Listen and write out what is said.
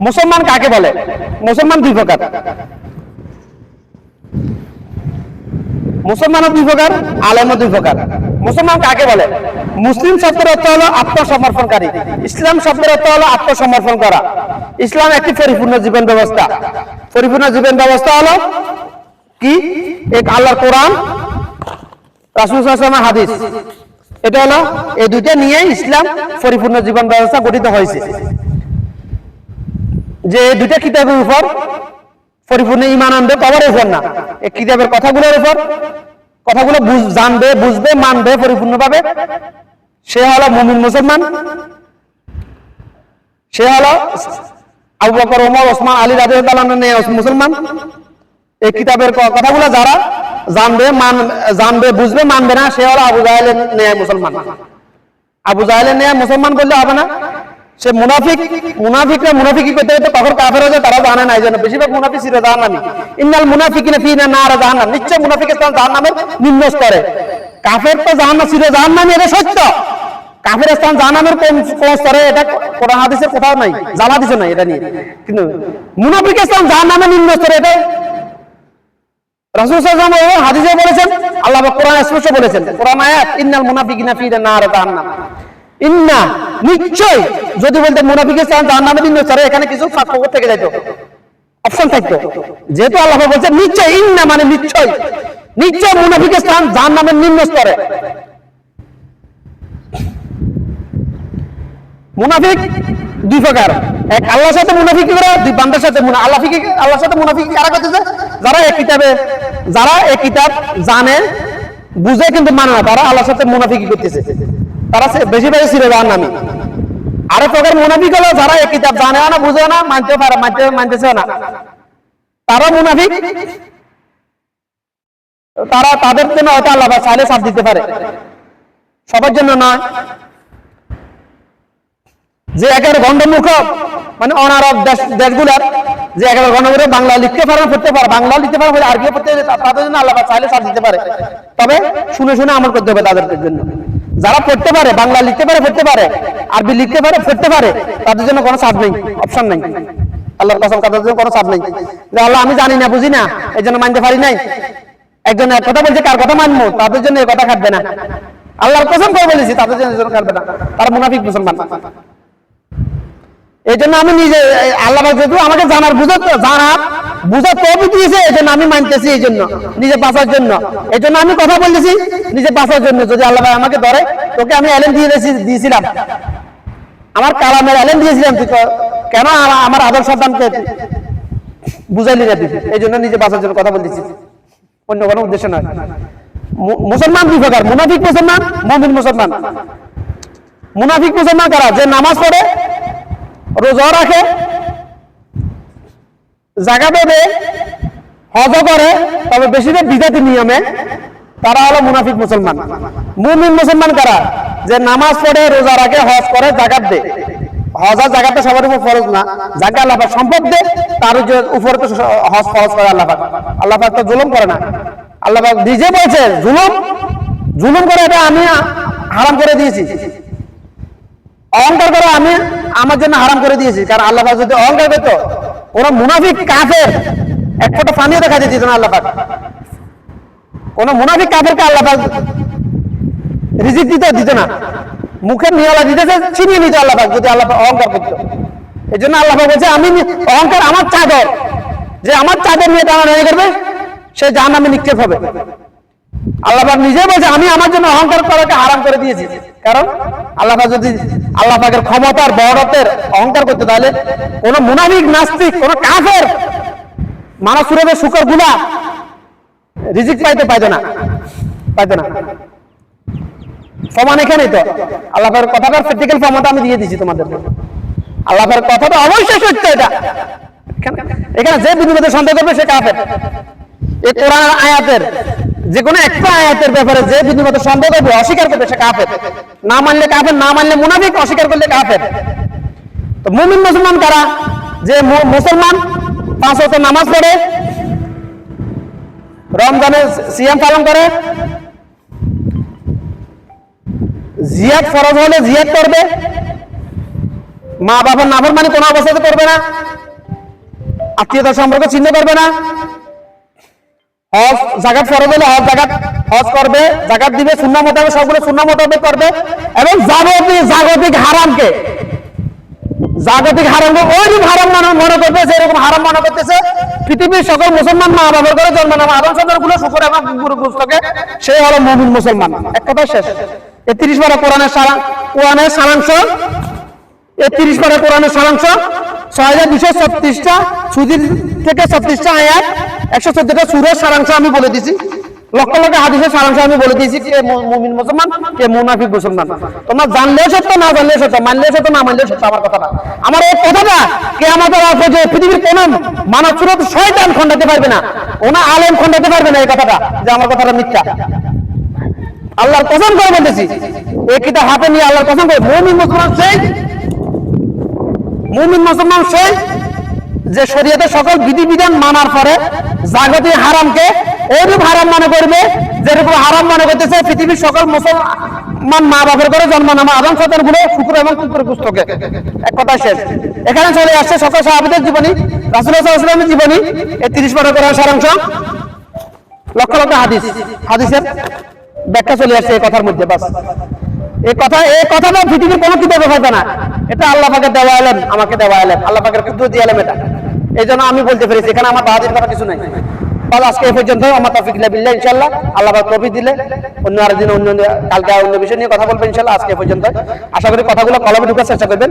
মুসলমান কাকে বলে? মুসলমান দুই প্রকার। মুসলমানও দুই প্রকার, আলেমও দুই প্রকার। মুসলমান কাকে বলে? মুসলিম শব্দের অর্থ হলো আত্মসমর্পণকারী। ইসলাম শব্দের অর্থ হলো আত্মসমর্পণ করা। ইসলাম একটি পরিপূর্ণ জীবন ব্যবস্থা। পরিপূর্ণ জীবন ব্যবস্থা হলো কি? এক আল্লাহর কোরআন, রাসুল হাদিস। এটা হলো এই দুইটা নিয়ে ইসলাম পরিপূর্ণ জীবন ব্যবস্থা গঠিত হয়েছে। যে দুইটা কিতাবের উপর পরিপূর্ণ ইমান আনবে কবরের উপর না। এই কিতাবের কথাগুলোর উপর কথাগুলো জানবে, বুঝবে, মানবে পরিপূর্ণভাবে। সে হলো মুসলমান। সে হলো আবু বকর, ওমর, ওসমান, আলী মুসলমান। এই কিতাবের কথাগুলো যারা জানবে, মান, জানবে, বুঝবে, মানবে না, সে হলো আবু জাহেলের ন্যায় মুসলমান। আবু জাহেলের ন্যায় মুসলমান বললে হবে না। সে মুনাফিক, মুনাফিকরা মুনাফিকি করতে করতে কখন কাফের হয়ে যায় তারা জানে না, এই জন্য বেশিরভাগ মুনাফিক ছিল জাহান্নামী। ইন্নাল মুনাফিকিনা ফি না নার জাহান্নাম। নিশ্চয় মুনাফিকের স্থান জাহান্নামের নিম্ন স্তরে কাফের তো জাহান্নাম ছিল জাহান্নামী এটা সত্য। কাফের স্থান জাহান্নামের কোন কোন স্তরে এটা কোরআন, হাদিসের কোথাও নাই জানা দিছে না এটা নিয়ে। কিন্তু মুনাফিকের স্থান জাহান্নামের নিম্ন স্তরে এটা নিশ্চয়, যদি বলতে মুনাফিকের স্থান জাহান্নামে এখানে কিছু থাকতো। যেহেতু আল্লাহ বলছেন, নিশ্চয়, ইন্না মানে নিশ্চয়। নিশ্চয় মুনাফিকের স্থান জাহান্নামের নিম্ন স্তরে মুনাফিক দুই প্রকার। এক আল্লাহর সাথে মুনাফিকি করে, দুই বান্দার সাথে আল্লাহ ফিকি আল্লাহর সাথে মুনাফিকি কারা করতেছে? যারা এক কিতাবে যারা এক কিতাব জানে, বুঝে কিন্তু মানে না, তারা আল্লাহর সাথে মুনাফিকি করতেছে। তারা সে- বেশিরভাগই ছিল জাহান্নামী আরেক প্রকার মুনাফিক হলো যারা এক কিতাব জানে না, বুঝে না মানতে পারে মানতে মানতেছে না। তারা মুনাফিক। তারা তাদের জন্য হয়তো আল্লাহ চাইলে সাথ দিতে পারে। সবার জন্য নয়। যে একেবারে গন্ডমুখ মানে অনারব দেশ, দেশগুলার যে একেবারে গণমুখ বাংলা লিখতে পারে পড়তে পারে, বাংলা লিখতে পারে আর কি পড়তে তাদের জন্য আল্লাহ চাইলে ছাড় দিতে পারে। তবে শুনে শুনে আমল করতে হবে তাদের জন্য। যারা পড়তে পারে, বাংলা লিখতে পারে, পড়তে পারে, আরবি লিখতে পারে, পড়তে পারে, তাদের জন্য কোনো চাপ নেই অপশন নেই। আল্লাহর কসম, তাদের জন্য কোনো চাপ নেই। যে আল্লাহ, আমি জানি না, বুঝি না, এই জন্য মানতে পারি নাই। একজন এক কথা বলছে, কার কথা মানবো? তাদের জন্য এই কথা খাটবে না। আল্লাহর কসম করে বলেছি, তাদের জন্য খাটবে না। তারা মুনাফিক মুসলমান। এই জন্য আমি নিজে আল্লাহ আমাকে জানার বুঝার জানার বুঝার তহবিল দিয়েছে এই জন্য আমি মানতেছি এই জন্য, নিজে বাঁচার জন্য। এই জন্য আমি কথা বলতেছি, নিজে বাঁচার জন্য, যদি আল্লাহ পাক আমাকে ধরে, তোকে আমি এলেন দিয়ে দিয়েছিলাম। আমার কালামের এলেন দিয়েছিলাম, তুই কেন আমার আদর সন্তানকে তুই বুঝাইলি না তুই? এই জন্য নিজে বাঁচার জন্য কথা বলতেছি। অন্য কোনো উদ্দেশ্য নয়। মুসলমান দুই প্রকার? মুনাফিক মুসলমান, মমিন মুসলমান? মুনাফিক মুসলমান কারা? যে নামাজ পড়ে রোজা রাখে জায়গা দেবে হজ করে, তবে বেশিরভাগ বিজাতি নিয়মে, তারা হলো মুনাফিক মুসলমান। মুমিন মুসলমান কারা? যে নামাজ পড়ে, রোজা রাখে, হজ করে, জাকাত দে হজ জাকাতটা সবার উপর ফরজ না। যাকে আল্লাহ সম্পদ দে তার উপরে তো হজ ফরজ করে আল্লাহ আল্লাহ তো জুলুম করে না। আল্লাহ নিজে বলছে, জুলুম জুলুম করে এটা আমি হারাম করে দিয়েছি। অহংকার করে আমি আমার জন্য হারাম করে দিয়েছি, কারণ আল্লাহ পাক যদি অহংকার করতো, কোন মুনাফিক কাফের এক ফোঁটা পানিও দেখা যেত না আল্লাহ পাক। কোন মুনাফিক কাফেরকে আল্লাহ পাক রিজিক দিতে দিত না। নিয়লা দিতেছে, ছিনিয়ে নিত আল্লাহ পাক, যদি আল্লাহ অহংকার করতো। এই জন্য আল্লাহ পাক বলছে, আমি অহংকার আমার চাদর, যে আমার চাদর নিয়ে টানাটানি করবে, সে নামে নিক্ষেপ হবে। আল্লাহ পাক নিজে বলছে, আমি আমার জন্য অহংকার করাকে হারাম করে দিয়েছি। কারণ আল্লাহ যদি আল্লাহ পাকের ক্ষমতার বড়তের অহংকার করতে, তাহলে কোন মুনাফিক, নাস্তিক, কোন কাফের মানব সুরভের শুকরগুলা রিজিক পাইতে পাইতো না পাইতো না। প্রমাণ এখানেই তো। আল্লাহ পাকের কথাটার প্র্যাকটিক্যাল প্রমাণটা আমি দিয়ে দিচ্ছি তোমাদের আল্লাহ পাকের কথাটা অবশ্যই সত্য এটা। এখানে- যে বিনিময়ে সন্দেহ করবে সে কাফের। এই কোরআন আয়াতের যে কোনো একটা আয়াতের ব্যাপারে যে বিনিময়ে সন্দেহ করবে, অস্বীকার করবে, সে কাফের। না মানলে কাফের, না মানলে মুনাফিক, অস্বীকার করলে কাফের। তো মুমিন মুসলমান কারা? যে মুসলমান পাঁচ ওয়াক্ত নামাজ পড়ে, রমজানে সিয়াম পালন করে, জিয়াদ ফরজ হলে জিয়াদ করবে মা বাবার নাফর মানে কোনো অবস্থাতে করবে না আত্মীয়তা সম্পর্ক চিহ্ন করবে না হজ, জাকাত ফরজ হলে হজ, জাকাত হজ করবে, জাকাত দিবে শূন্য মোতাবেক সবগুলো শূন্য মোতাবেক করবে এবং জাগতিক জাগতিক হারামকে জাগতিক হারামকে ওই হারাম মনে এরকম হারাম মনে করতেছে, পৃথিবীর সকল মুসলমান মা বাবার করে জন্ম নেওয়া আদম সন্তানগুলো এবং গুরু পুস্তকে হলো মুমিন মুসলমান। এক কথা শেষ। এই তিরিশ কোরআনের সারা কোরআনের সারাংশ এই তিরিশ কোরআনের সারাংশ ছয় হাজার দুশো থেকে ছত্রিশটা একশো সুরের আমি বলে দিছি লক্ষ আমি বলে দিয়েছি জানলেও সত্য, না জানলেও সত্য, মানলেও সত্য, না মানলেও সত্য, আমার কথাটা আমার এই কথাটা কে আমাদের যে পৃথিবীর কোন মানব সুরত শয়তান খণ্ডাতে পারবে না ওনা আলেম খণ্ডাতে পারবে না এই কথাটা, যে আমার কথাটা মিথ্যা। আল্লাহর কসম করে বলতেছি, এই কিতাব হাতে নিয়ে আল্লাহর কসম করে, মুমিন মুসলমান সেই মুমিন মুসলমান সে যে শরীয়তের সকল বিধিবিধান মানার পরে জাগতিক হারামকে ওইরূপ হারাম মনে করবে যেরকম হারাম মনে করতেছে পৃথিবীর সকল মুসলমান মা বাপের করে জন্ম নামা আদম সন্তানগুলো শুকুর এবং কুকুর পুস্তকে। এক কথা শেষ। এখানে চলে আসছে সকল সাহাবিদের জীবনী রাসুলের জীবনী, এই তিরিশ বড় করার সারাংশ। লক্ষ লক্ষ হাদিস, হাদিসের ব্যাখ্যা চলে আসছে এই কথার মধ্যে, বাস। এই কথা, এই কথাটা পৃথিবীর কোনো কিতাবে হবে না। এটা আল্লাহ পাকে দেওয়া এলেন আমাকে দেওয়া এলেন আল্লাহ পাকের দিয়ে এলেন এটা। এই জন্য আমি বলতে পেরেছি, এখানে আমার বাহাদির কথা কিছু নাই। তাহলে আজকে এই পর্যন্ত আমার তফিক বিল্লাহ ইনশাল্লাহ আল্লাহ পাক তফিক দিলে অন্য আর দিন অন্য কালকে অন্য বিষয় নিয়ে কথা বলব ইনশাল্লাহ আজকে এ পর্যন্ত আশা করি কথাগুলো কলমে ঢুকার চেষ্টা করবেন।